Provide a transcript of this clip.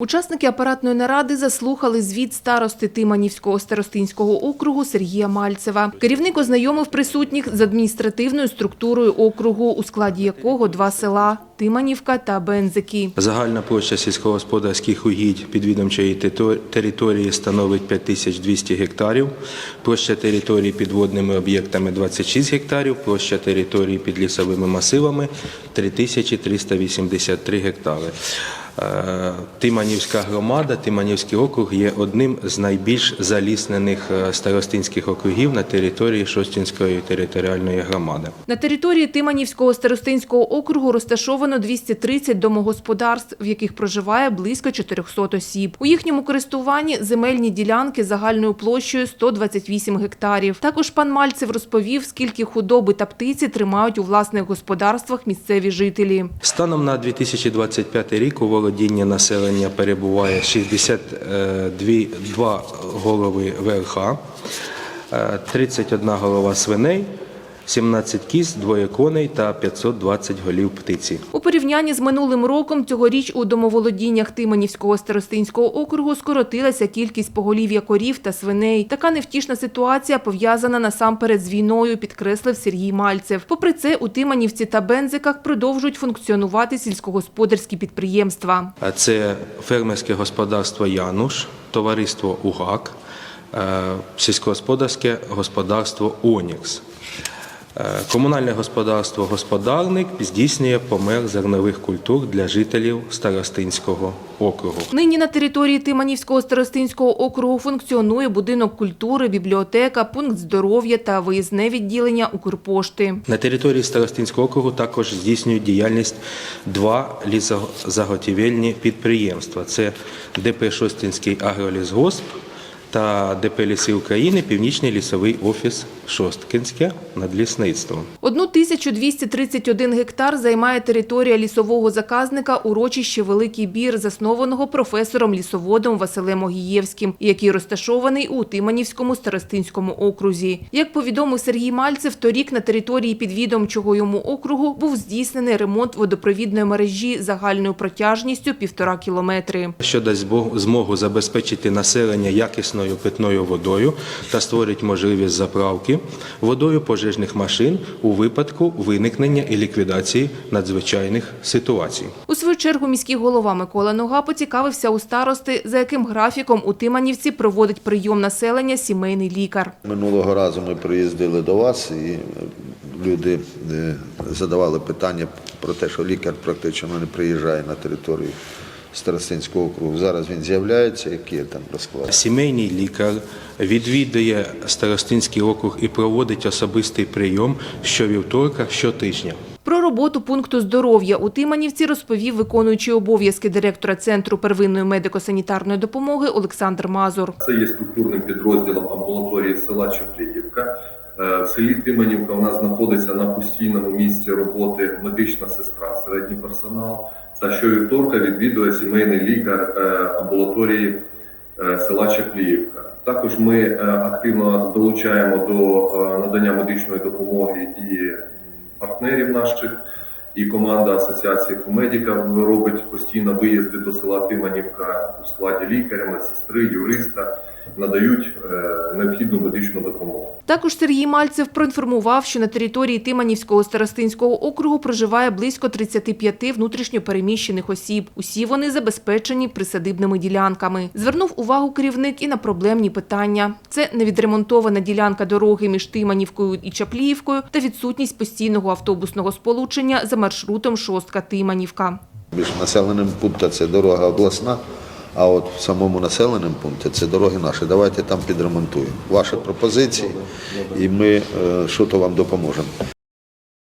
Учасники апаратної наради заслухали звіт старости Тиманівського старостинського округу Сергія Мальцева. Керівник ознайомив присутніх з адміністративною структурою округу, у складі якого два села – Тиманівка та Бензики. Загальна площа сільськогосподарських угідь підвідомчої території становить 5200 гектарів, площа території під водними об'єктами 26 гектарів, площа території під лісовими масивами 3383 гектари. Е, Тиманівська громада, Тиманівський округ є одним з найбільш заліснених е, старостинських округів на території Шостінської територіальної громади. На території Тиманівського старостинського округу розташовано 230 домогосподарств, в яких проживає близько 400 осіб. У їхньому користуванні земельні ділянки загальною площею 128 гектарів. Також пан Мальцев розповів, скільки худоби та птиці тримають у власних господарствах місцеві жителі. Станом на 2025 рік у володінні населення перебуває 62 голови ВРХ, е, 31 голова свиней, 17 кіз, двоє коней та 520 голів птиці. У порівнянні з минулим роком цьогоріч у домоволодіннях Тиманівського старостинського округу скоротилася кількість поголів'я корів та свиней. Така невтішна ситуація пов'язана насамперед з війною, підкреслив Сергій Мальцев. Попри це, у Тиманівці та Бензиках продовжують функціонувати сільськогосподарські підприємства. Це фермерське господарство Януш, товариство УГАК, е, сільськогосподарське господарство Онікс. Е, Комунальне господарство Господарник здійснює помер зернових культур для жителів Старостинського округу. Нині на території Тиманівського старостинського округу функціонує будинок культури, бібліотека, пункт здоров'я та виїзне відділення Укрпошти. На території Старостинського округу також здійснюють діяльність два лісозаготівельні підприємства. Це ДП Шостинський агролісгосп та ДП Ліси України, Північний лісовий офіс Шосткинське над лісництвом. 1231 гектар займає територія лісового заказника урочище Великий Бір, заснованого професором-лісоводом Василем Огієвським, який розташований у Тиманівському старостинському окрузі. Як повідомив Сергій Мальцев, торік на території підвідомчого йому округу був здійснений ремонт водопровідної мережі загальною протяжністю півтора кілометри. що дасть змогу забезпечити населення якісною питною водою та створить можливість заправки водою пожежних машин у випадку виникнення і ліквідації надзвичайних ситуацій. У свою чергу міський голова Микола Нога поцікавився у старости, за яким графіком у Тиманівці проводить прийом населення сімейний лікар. Минулого разу ми приїздили до вас і люди е, задавали питання про те, що лікар практично не приїжджає на територію Старостинського округу. Зараз він з'являється, який там розклад. Сімейний лікар відвідує Старостинський округ і проводить особистий прийом щовівторка, щотижня. Про роботу пункту здоров'я у Тиманівці розповів виконуючий обов'язки директора Центру первинної медико-санітарної допомоги Олександр Мазур. Це є структурним підрозділом амбулаторії села Чопліївка. Е, В селі Тиманівка у нас знаходиться на постійному місці роботи медична сестра, середній персонал. Та щовівторка відвідує сімейний лікар е, амбулаторії е, села Чепліївка. Також ми активно долучаємо до надання медичної допомоги і партнерів наших. І команда Асоціації Комедіка робить постійно виїзди до села Тиманівка у складі лікаря, медсестри, юриста, надають е, необхідну медичну допомогу. Також Сергій Мальцев проінформував, що на території Тиманівського старостинського округу проживає близько 35 внутрішньопереміщених осіб. Усі вони забезпечені присадибними ділянками. Звернув увагу керівник і на проблемні питання. Це невідремонтована ділянка дороги між Тиманівкою і Чапліївкою та відсутність постійного автобусного сполучення за маршрутом Шостка-Тиманівка. Між населеним пунктом це дорога обласна, а от в самому населеному пункті це дороги наші. Давайте там підремонтуємо. Ваші пропозиції, і ми е, що то вам допоможемо.